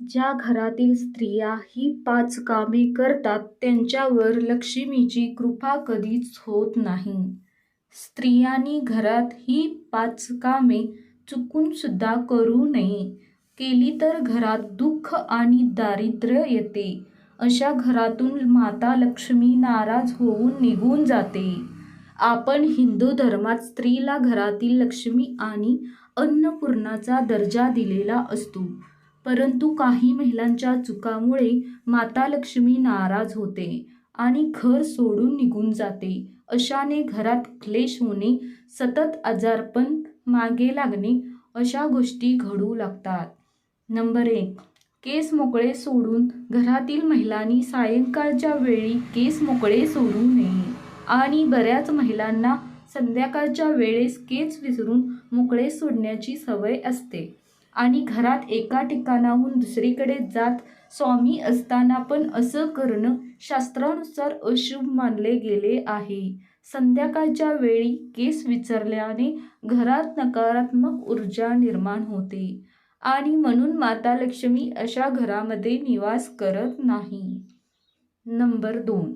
ज्या घरातील स्त्रिया ही पाच कामे करतात त्यांच्यावर लक्ष्मीची कृपा कधीच होत नाही. स्त्रियांनी घरात ही पाच कामे चुकूनसुद्धा करू नये. केली तर घरात दुःख आणि दारिद्र्य येते. अशा घरातून माता लक्ष्मी नाराज होऊन निघून जाते. आपण हिंदू धर्मात स्त्रीला घरातील लक्ष्मी आणि अन्नपूर्णाचा दर्जा दिलेला असतो. परंतु काही महिलांच्या चुकामुळे माता लक्ष्मी नाराज होते आणि घर सोडून निघून जाते. अशाने घरात क्लेश होणे, सतत आजारपण, मागे लागणे अशा गोष्टी घडू लागतात. नंबर एक केस मोकळे सोडून घरातील महिलांनी सायंकाळच्या वेळी केस मोकळे सोडू नये आणि बऱ्याच महिलांना संध्याकाळच्या वेळेस केस विसरून मोकळे सोडण्याची सवय असते आणि घरात एका ठिकाणाहून दुसरीकडे जात स्वामी असताना पण असं करणं शास्त्रानुसार अशुभ मानले गेले आहे. संध्याकाळच्या वेळी केस विचारल्याने घरात नकारात्मक ऊर्जा निर्माण होते आणि म्हणून माता लक्ष्मी अशा घरामध्ये निवास करत नाही. नंबर दोन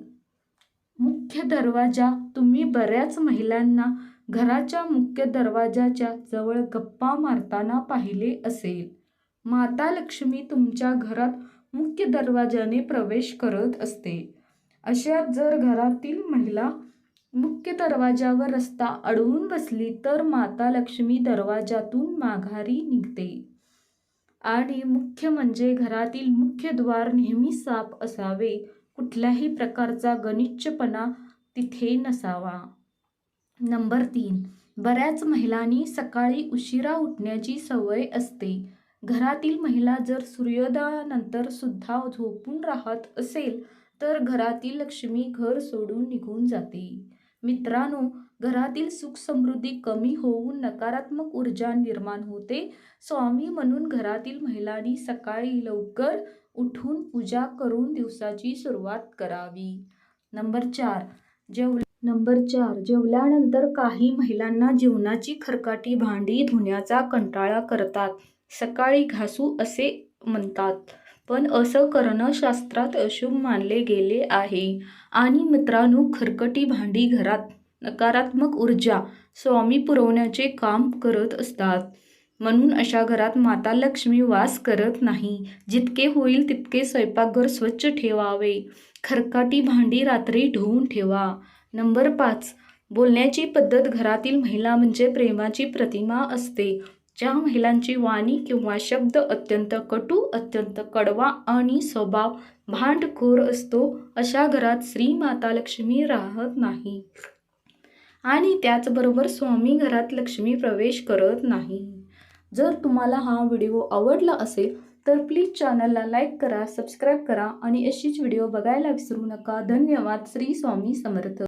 मुख्य दरवाजा तुम्ही बऱ्याच महिलांना घराच्या मुख्य दरवाजाच्या जवळ गप्पा मारताना पाहिले असेल. माता लक्ष्मी तुमच्या घरात मुख्य दरवाजाने प्रवेश करत असते. अशात जर घरातील महिला मुख्य दरवाजावर रस्ता अडवून बसली तर माता लक्ष्मी दरवाजातून माघारी निघते. आणि मुख्य म्हणजे घरातील मुख्य द्वार नेहमी साफ असावे. कुठल्याही प्रकारचा गलिच्छपणा तिथे नसावा. नंबर तीन बऱ्याच महिलांनी सकाळी उशिरा उठण्याची सवय असते. घरातील महिला जर सूर्योदयानंतर सुद्धा झोपून राहत असेल तर घरातील लक्ष्मी घर सोडून निघून जाते. मित्रांनो, घरातील सुख-समृद्धी कमी होऊन नकारात्मक ऊर्जा निर्माण होते. स्वामी म्हणून घरातील महिलांनी सकाळी लवकर उठून पूजा करून दिवसाची सुरुवात करावी. नंबर चार नंबर चार जेवल्यानंतर काही महिलांना जेवणाची खरकाटी भांडी धुण्याचा कंटाळा करतात. सकाळी घासू असे म्हणतात. पण असं करणं शास्त्रात अशुभ मानले गेले आहे. आणि मित्रांनो, खरकटी भांडी घरात नकारात्मक ऊर्जा स्वामी पुरवण्याचे काम करत असतात. म्हणून अशा घरात माता लक्ष्मी वास करत नाही. जितके होईल तितके स्वयंपाकघर स्वच्छ ठेवावे. खरकाटी भांडी रात्री धुवून ठेवा. नंबर पाच बोलण्याची पद्धत घरातील महिला म्हणजे प्रेमाची प्रतिमा असते. ज्या महिलांची वाणी किंवा शब्द अत्यंत कटू, अत्यंत कडवा आणि स्वभाव भांडखोर असतो अशा घरात श्री माता लक्ष्मी राहत नाही. आणि त्याचबरोबर स्वामी घरात लक्ष्मी प्रवेश करत नाही. जर तुम्हाला हा व्हिडिओ आवडला असेल तर प्लीज चॅनलला लाईक करा, सबस्क्राईब करा आणि अशीच व्हिडिओ बघायला विसरू नका. धन्यवाद. श्री स्वामी समर्थ.